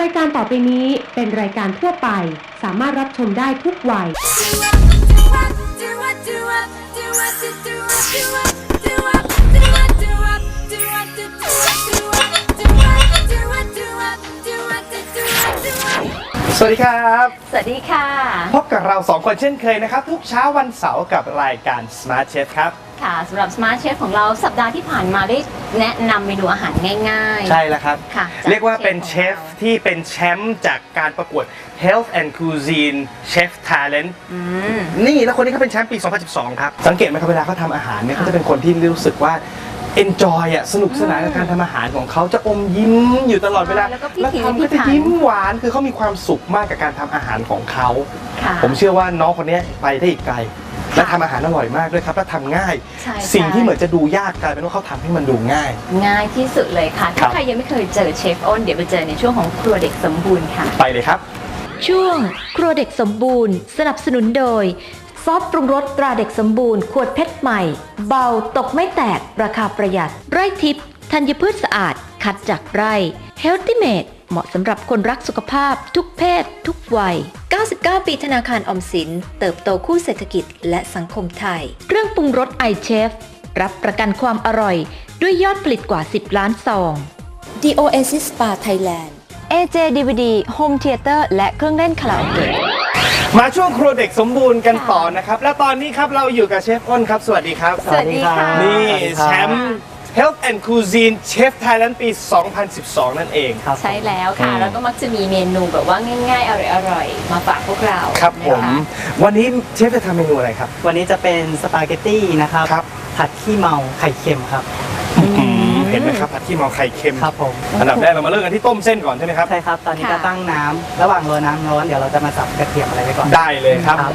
รายการต่อไปนี้เป็นรายการทั่วไป สามารถรับชมได้ทุกวัย สวัสดีครับสวัสดีค่ะ พบกับเราสองคนเช่นเคยนะครับ ทุกเช้าวันเสาร์กับรายการ Smart Chef ครับ ค่ะสำหรับ Smart Chef ของเราสัปดาห์ที่ผ่านมาได้แนะนำเมนูอาหารง่ายๆ ใช่แล้วครับ ค่ะเรียกว่าเป็นเชฟของรา ที่เป็นแชมป์จากการประกวด Health and Cuisine Chef Talent อืม นี่แล้วคนนี้เขาเป็นแชมป์ปี 2012 ครับ สังเกตไหมครับเวลาเขาทำอาหารเนี่ยค่ะ เขาจะเป็นคนที่รู้สึกว่า enjoy อะสนุกสนานกับการทำอาหารของเขาจะอมยิ้มอยู่ตลอดเวลาแล้วก็พิถีทำพิก็จะถัน ยิ้มหวานคือเขามีความสุขมากกับการทำอาหารของเขา ค่ะ ผมเชื่อว่าน้องคนนี้ไปได้อีกไกล และทำอาหารอร่อยมากด้วยครับและทำง่าย ใช่สิ่งที่ใช่เหมือนจะดูยากกลายเป็นว่าเขาทำให้มันดูง่าย ง่ายที่สุดเลยค่ะครัถ้าบใครยังไม่เคยเจอเชฟอ้นเดี๋ยวไปเจอในช่วงของครัวเด็กสมบูรณ์ค่ะ ไปเลยครับ ช่วง ครัวเด็กสมบูรณ์ สนับสนุนโดย ซอสปรุงรสตราเด็กสมบูรณ์ ขวดเพชรใหม่ เบาตกไม่แตก ราคาประหยัด ไร่ทิพย์ธัญพืชสะอาด คัดจากไร่ Healthy Made เหมาะสำหรับคนรักสุขภาพ ทุกเพศ ทุกวัย 99 ปีธนาคารออมสิน เติบโตคู่เศรษฐกิจและสังคมไทย เครื่องปรุงรสไอเชฟรับประกันความอร่อย ด้วยยอดผลิตกว่า 10 ล้านซอง The Oasis Spa Thailand AJ DVD Home Theater และเครื่องเล่นคาราโอเกะ มาช่วงครัวเด็กสมบูรณ์กันต่อนะครับ และตอนนี้ครับเราอยู่กับเชฟอ้นครับ สวัสดีครับ สวัสดีค่ะ นี่สวัสดีครับแชมป์ Health and Cuisine Chef Thailand ปี 2012 นั่นเองครับ ใช่แล้วค่ะอืมแล้วก็มักจะมีเมนูแบบว่าง่ายๆ อร่อยๆ มาฝากพวกเราครับผม นะคะวันนี้เชฟจะทำเมนูอะไรครับ วันนี้จะเป็นสปาเกตตี้นะครับ ครับ ผัดขี้เมาไข่เค็มครับเห็ นไหมครับผัดขี้เมาไข่เค็ม ครับผมอันดับแรกเรามาเริ่มกันที่ต้มเส้นก่อนใช่ไหมครับ ใช่ครับ ตอนนี้ค่ะก็ตั้งน้ำระหว่างรอน้ำร้อนเดี๋ยวเราจะมาสับกระเทียมอะไรไว้ก่อนได้เลยครับ ครับ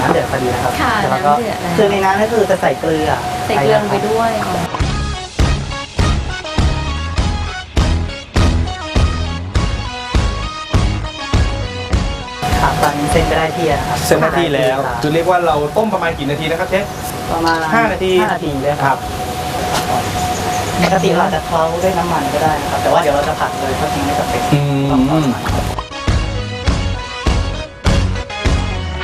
น้ำเดือดพอดีนะครับค่ะแล้วก็น้ำเดือดแล้ว คือในน้ำก็คือจะใส่เกลือใส่เกลือลงไปด้วยครั บตอนนี้เส้นก็ได้ที่แล้วนะครับเส้นหน้าที่แล้วครับจะเรียกว่าเราต้มประมาณกี่นาทีนะครับเชฟ ประมาณห้านาที ห้านาทีเลยครับปกติเราอาจจะเคล้าด้วยน้ำมันก็ได้นะครับ แต่ว่าเดี๋ยวเราจะผัดเลยเพราะจริงไม่จำเป็นอืมต้องเอาน้ำมัน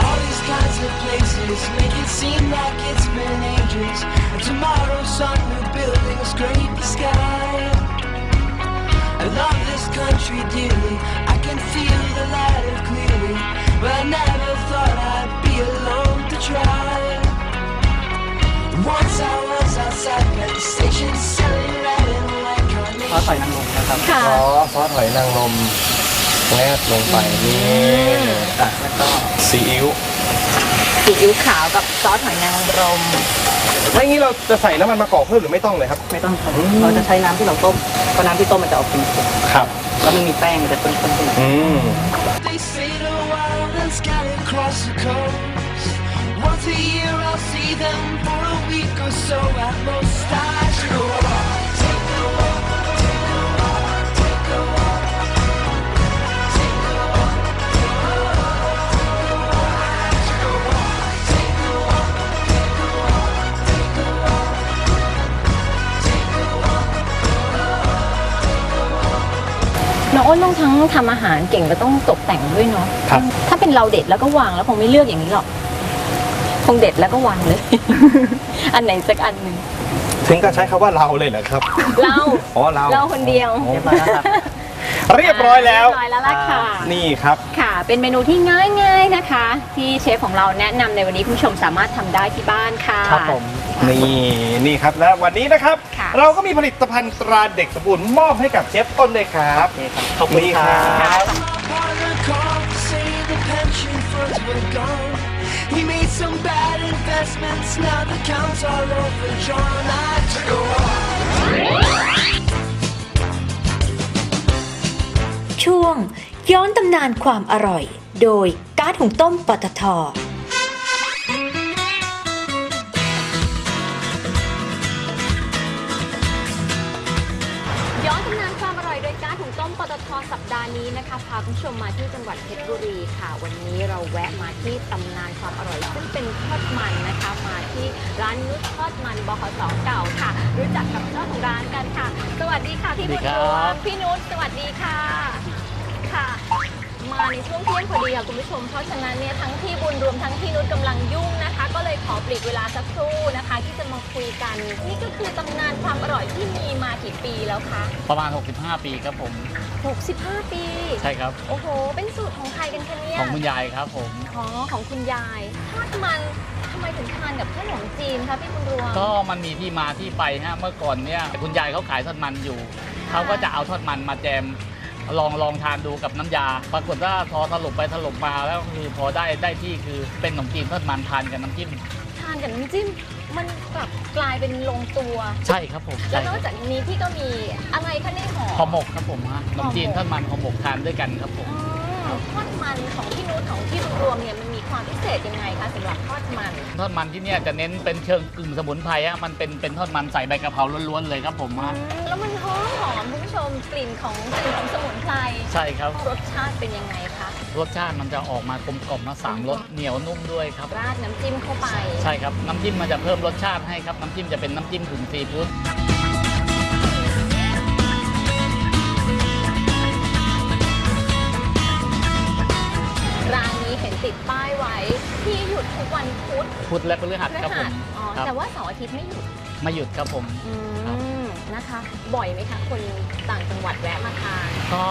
All these kinds of places make it seem like it's been ages. And tomorrow's sun new buildings scrape the sky. I love this country dearly. I can feel the light clearly. But I never thought I'd be alone to try. Once I was outside Penn Station selling red and white ซอส carnation. หอยนางรมนะครับค่ะ อ๋อซอสหอยนางรมแนบลงไปนี่อะแล้วก็ซีอิ๊วซีอิ๊วขาวกับซอสหอยนางรมไม่งี้เราจะใส่น้ำมันมะกอกเพิ่มหรือไม่ต้องเลยครับ ไม่ต้องครับเราจะใช้น้ำที่เราต้มเพราะน้ำที่ต้มมันจะออกเป็นสุกครับ แล้วมันมีแป้งมันจะข้นๆขึ้นมาอืม They sail a wild and sky across the coast. Once a year I'll see them for a week or so at most. I should go น้องอ้นต้องทั้งทำอาหารเก่งแล้วต้องตกแต่งด้วยเนาะครับ ถ้าเป็นเราเด็ดแล้วก็วางแล้วคงไม่เลือกอย่างนี้หรอกคงเด็ดแล้วก็วางเลย อันไหนสักอันหนึ่งถึงกับใช้คำว่าเราเลยเหรอครับ เรา อ๋อเราเราคนเดียวเรียบร้อยแล้วครับ เรียบร้อยแล้ว เรียบร้อยแล้วล่ะค่ะ นี่ครับ ค่ะ เป็นเมนูที่ง่ายๆนะคะ ที่เชฟของเราแนะนำในวันนี้คุณผู้ชมสามารถทำได้ที่บ้านค่ะ ครับผม นี่นี่ครับและวันนี้นะครับ ค่ะ เราก็มีผลิตภัณฑ์ตราเด็กสมบูรณ์มอบให้กับเชฟต้นเลยครับโอเคครับขอบคุณนี่คครัรับบ Partner called to say the pension funds were gone. He made some bad investments, now the accounts are overdrawn. I took a walk. ช่วง ย้อนตำนานความอร่อย โดยการ์ดหุงต้มปตท พอสัปดาห์นี้นะคะพาคุณผู้ชมมาที่จังหวัดเพชรบุรีค่ะ วันนี้เราแวะมาที่ตำนานความอร่อย ซึ่งเป็นทอดมันนะคะมาที่ร้านนุชทอดมันบขสเก่าค่ะ รู้จักกับเจ้าของร้านกันค่ะ สวัสดีค่ะพี่บุญรวมพี่นุชสวัสดีค่ะค่ะ มาในช่วงเที่ยงพอดีค่ะคุณผู้ชม เพราะฉะนั้นเนี่ยทั้งพี่บุญรวมทั้งพี่นุชกำลังยุ่งนะคะ ก็เลยขอปลีกเวลาสักครู่นะคะ ที่จะมาคุยกัน นี่ก็คือตำนานความอร่อยที่มีมากี่ปีแล้วคะประมาณ 65 ปีครับผม 65 ปี ใช่ครับ โอ้โห เป็นสูตรของใครกันคะเนี่ยของคุณยายครับผมอ๋อของคุณยายทอดมันทำไมถึงทานกับขนมจีนคะพี่บุญรวมก็มันมีที่มาที่ไปฮะเมื่อก่อนเนี่ยคุณยายเขาขายทอดมันอยู่เขาก็จะเอาทอดมันมาแจม ลองลองทานดูกับน้ำยา ปรากฏว่าพอถลบไปถลบมาแล้วคือพอได้ได้ที่คือเป็นขนมจีนทอดมันทานกับน้ำจิ้มทานกับน้ำจิ้มมันกลับกลายเป็นลงตัว ใช่ครับผมแล้ใช่วนอกจากนี้พี่ก็มีอะไรคะในห่อห่อหมกครับผมฮะขนมจีนทอดมันห่อหมกทานด้วยกันครับผมอ๋อ ทอดมันของพี่นุชของพี่บุญรวมเนี่ยมันมีความพิเศษยังไงคะสำหรับทอดมัน ทอดมันที่เนี่ยจะเน้นเป็นเชิงกึ่งสมุนไพรฮะมันเป็นเป็นทอดมันใส่ใบกะเพราล้วนๆเลยครับผมอืฮะมแล้วมันหอมหอมคุณผู้ชมกลิ่นของกลิ่นของสมุนไพรใช่ครับ รสชาติเป็นยังไงคะรสชาติมันจะออกมากลมกล่อมนะสามรสเหนียวนุ่มด้วยครับ ราดน้ำจิ้มเข้าไป ใช่ครับ น้ำจิ้มมันจะเพิ่มรสชาติให้ครับ น้ำจิ้มจะเป็นน้ำจิ้มกึ่งซีฟู้ด พุธพุธและพฤหัสพฤครับผหัสมอ๋อครับแต่ว่าเสาร์อาทิตย์ไม่หยุดมาหยุดครับผม อืครับ มนะคะ บ่อยไหมคะคนต่างจังหวัดแวะมาทานก็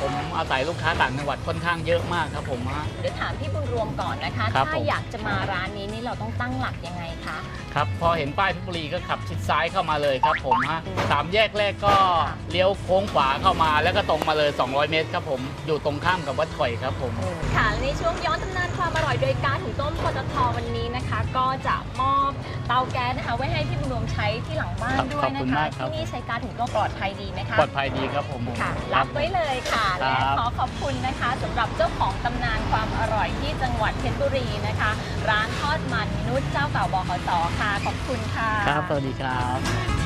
ผมอาศัยลูกค้าต่างจังหวัดค่อนข้างเยอะมากครับผมฮะ เดี๋ยวถามพี่บุญรวมก่อนนะคะ ครับถ้าผม อยากจะมาร้านนี้นี่เราต้องตั้งหลักยังไงคะ ครับพอเห็นป้ายเพชรบุรีก็ขับชิดซ้ายเข้ามาเลยครับผมฮะสามแยกแรกก็เลี้ยวโค้งขวาเข้ามาแล้วก็ตรงมาเลย 200 เมตรครับผมอยู่ตรงข้ามกับวัดข่อยครับผม ค่ะและในช่วงย้อนตำนาน ความอร่อยโดยการถึงต้มปตทวันนี้นะคะ ก็จะมอบเตาแก๊สนะคะไว้ให้พี่บุญรวมใช้ที่หลังบ้านครับด้วยขอบคุนะณคะมากครับ ที่นี่ใช้การถึงก็ปลอดภัยดีไหมคะ ปลอดภัยดีครับผมค่ะครับไว้เลยค่ะครัและบขอขอบคุณนะคะสำหรับเจ้าของตำนานความอร่อยที่จังหวัดเพชรบุรีนะคะ ร้านทอดมันนุชเจ้าเก่าบขสค่ะ ขอบคุณค่ะ ครับ สวัสดีครับ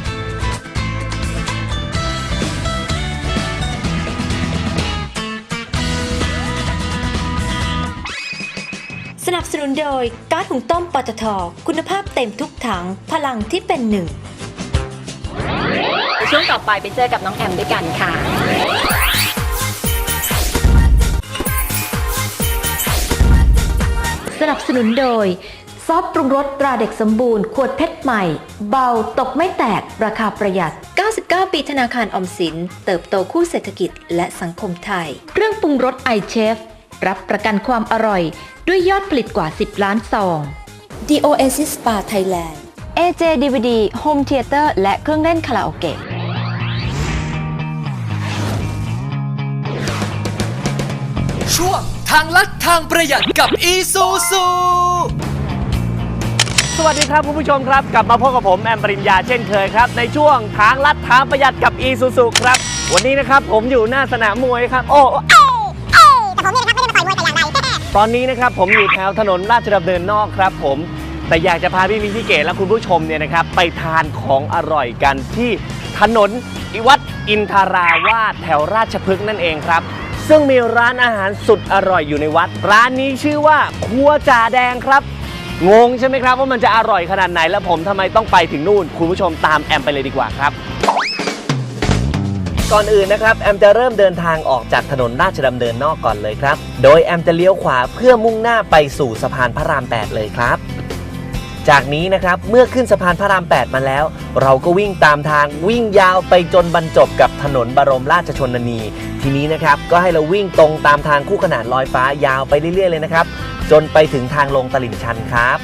สนับสนุนโดยก๊าซหุงต้มปตทคุณภาพเต็มทุกถังพลังที่เป็นหนึ่งในช่วงต่อไปไปเจอกับน้องแอมด้วยกันค่ะ สนับสนุนโดย ซอสปรุงรสตราเด็กสมบูรณ์ ขวดเพชรใหม่ เบาตกไม่แตกราคาประหยัด 99 ปีธนาคารออมสิน เติบโตคู่เศรษฐกิจและสังคมไทย เครื่องปรุงรสไอเชฟ รับประกันความอร่อยด้วยยอดผลิตกว่า 10 ล้านซอง The Oasis Spa Thailand AJ DVD Home Theater และเครื่องเล่นคาราโอเกะช่วงทางลัดทางประหยัดกับอีซูซูสวัสดีครับคุณผู้ชมครับ กลับมาพบกับผมแอมปริญญาเช่นเคยครับ ในช่วงทางลัดทางประหยัดกับอีซูซูครับ วันนี้นะครับผมอยู่หน้าสนามมวยครับ โอ้ ตอนนี้นะครับผมอยู่แถวถนนราชดำเนินนอกครับผม แต่อยากจะพาพี่มีพี่เก๋และคุณผู้ชมเนี่ยนะครับไปทานของอร่อยกันที่ถนนวัดอินทาราวาสแถวราชพฤกษ์นั่นเองครับ ซึ่งมีร้านอาหารสุดอร่อยอยู่ในวัด ร้านนี้ชื่อว่าครัวจ่าแดงครับ งงใช่ไหมครับว่ามันจะอร่อยขนาดไหนแล้วผมทำไมต้องไปถึงนู่น คุณผู้ชมตามแอมไปเลยดีกว่าครับ ก่อนอื่นนะครับแอมจะเริ่มเดินทางออกจากถนนราชดำเนินนอกก่อนเลยครับ โดยแอมจะเลี้ยวขวาเพื่อมุ่งหน้าไปสู่สะพานพระราม 8 เลยครับ จากนี้นะครับเมื่อขึ้นสะพานพระราม 8 มาแล้ว เราก็วิ่งตามทางวิ่งยาวไปจนบรรจบกับถนนบรมราชชนนี ทีนี้นะครับก็ให้เราวิ่งตรงตามทางคู่ขนานลอยฟ้ายาวไปเรื่อยๆเลยนะครับ จนไปถึงทางลงตลิ่งชันครับ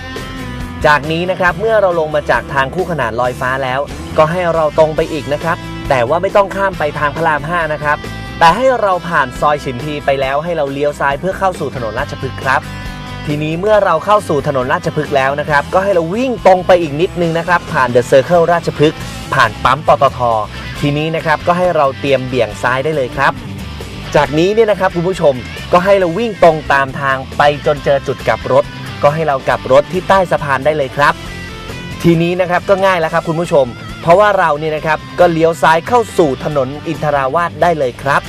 จากนี้นะครับเมื่อเราลงมาจากทางคู่ขนานลอยฟ้าแล้ว ก็ให้เราตรงไปอีกนะครับ แต่ว่าไม่ต้องข้ามไปทางพระราม 5 นะครับ แต่ให้เราผ่านซอยฉิมพีไปแล้วให้เราเลี้ยวซ้ายเพื่อเข้าสู่ถนนราชพฤกษ์ครับ ทีนี้เมื่อเราเข้าสู่ถนนราชพฤกษ์แล้วนะครับ ก็ให้เราวิ่งตรงไปอีกนิดนึงนะครับ ผ่านเดอะเซอร์เคิลราชพฤกษ์ผ่านปั๊มปตท ทีนี้นะครับก็ให้เราเตรียมเบี่ยงซ้ายได้เลยครับ จากนี้เนี่ยนะครับคุณผู้ชมก็ให้เราวิ่งตรงตามทางไปจนเจอจุดกลับรถ ก็ให้เรากลับรถที่ใต้สะพานได้เลยครับ ทีนี้นะครับก็ง่ายแล้วครับคุณผู้ชม เพราะว่าเราเนี่ยนะครับก็เลี้ยวซ้ายเข้าสู่ถนนอินทราวาสได้เลยครับ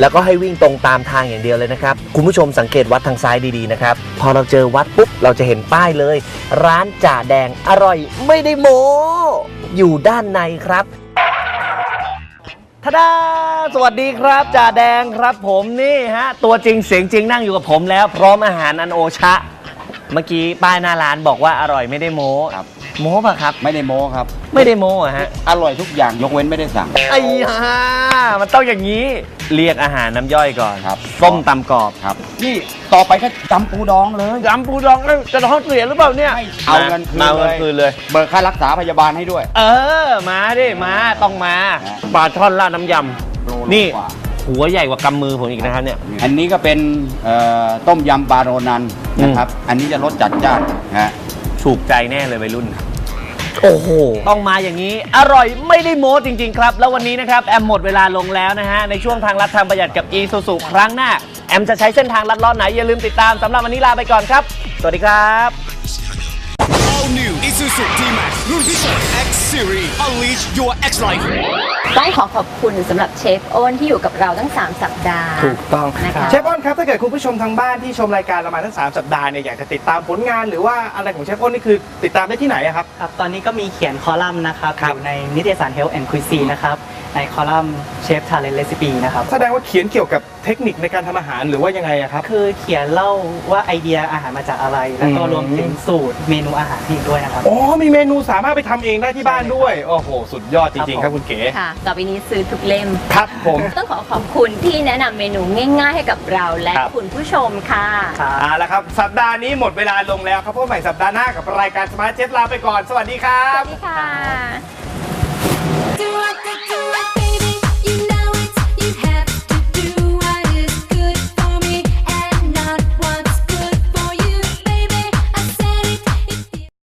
แล้วก็ให้วิ่งตรงตามทางอย่างเดียวเลยนะครับ คุณผู้ชมสังเกตวัดทางซ้ายดีๆนะครับ พอเราเจอวัดปุ๊บเราจะเห็นป้ายเลย ร้านจ่าแดงอร่อยไม่ได้โม้อยู่ด้านในครับทาดาสวัสดีครับจ่าแดงครับผมนี่ฮะตัวจริงเสียงจริงนั่งอยู่กับผมแล้ว พร้อมอาหารอันโอชะ เมื่อกี้ป้ายหน้าร้านบอกว่าอร่อยไม่ได้โม้ครับ โม้ป่ะครับ ไม่ได้โม้ครับ ไม่ได้โม้อะฮะ อร่อยทุกอย่างยกเว้นไม่ได้สั่ง ไอ้ห่ามันต้องอย่างนี้ เรียกอาหารน้ำย่อยก่อนครับ ส้มตำกรอบครับ นี่ต่อไปก็จำปูดองเลยยำปูดองแล้วจะท้องเสียหรือเปล่าเนี่ย เอาเงินคืนมาเอาเลเงินยคืนเลย เบิกค่ารักษาพยาบาลให้ด้วย เออ มาดิ มาต้องมาฮะปลาช่อนราดน้ำยโลำนี่กว่าหัวใหญ่กว่ากำมือผมอีกนะครับเนี่ย อันนี้ก็เป็นเอ่อต้มยำปลาโรนันนะครับ อันนี้จะรสจัดจ้านนะฮะถูกใจแน่เลยวัยรุ่น โอ้โห ต้องมาอย่างนี้ อร่อยไม่ได้โม้จริง ๆ ครับ แล้ววันนี้นะครับ แอมหมดเวลาลงแล้วนะฮะ ในช่วงทางลัดทางประหยัดกับ e s u s u ครั้งหน้า แอมจะใช้เส้นทางลัดเลอดไหน อย่าลืมติดตามสำหรับวันนี้ลาไปก่อนครับ สวัสดีครับ All new Isuzu D-Max รุ่นพิเศษ X Series Unleash your X Life ต้องขอขอบคุณสำหรับเชฟโอนที่อยู่กับเราทั้ง 3 สัปดาห์ ถูกต้องนะคะเชฟอ้นครับถ้าเกิดคุณผู้ชมทางบ้านที่ชมรายการเรามาทั้ง3สัปดาห์เนี่ยอยากจะติดตามผลงานหรือว่าอะไรของเชฟอ้นนี่คือติดตามได้ที่ไหนอะครับ ครับตอนนี้ก็มีเขียนคอลัมน์นะครับ ครัอบยู่ในนิตยสาร Health and Cuisine นะครับในคอลัมน์เชฟ Talent Recipe นะครับ แสดงว่าเขียนเกี่ยวกับเทคนิคในการทำอาหารหรือว่ายังไงอะครับ คือเขียนเล่าว่าไอเดียอาหารมาจากอะไร แล้วก็อืมรวมถึงสูตรเมนูอาหารอีกด้วยนะครับ อ๋อ มีเมนูสามารถไปทำเองได้ที่บ้านด้วย โอ้โห สุดยอดจริงๆ ครับคุณเก๋ ค่ะ ต่อไปนี้ซื้อทุกเล่ม ครับผม ต้องขอขอบคุณที่แนะนำเมนูง่าย ๆ ให้กับเราและครับ คุณผู้ชมค่ะ เอาละครับ สัปดาห์นี้หมดเวลาลงแล้วครับพบกันใหม่สัปดาห์หน้ากับรายการสมาร์ทเชฟลาไปก่อน สวัสดีครัสบ วัสดีค่ะ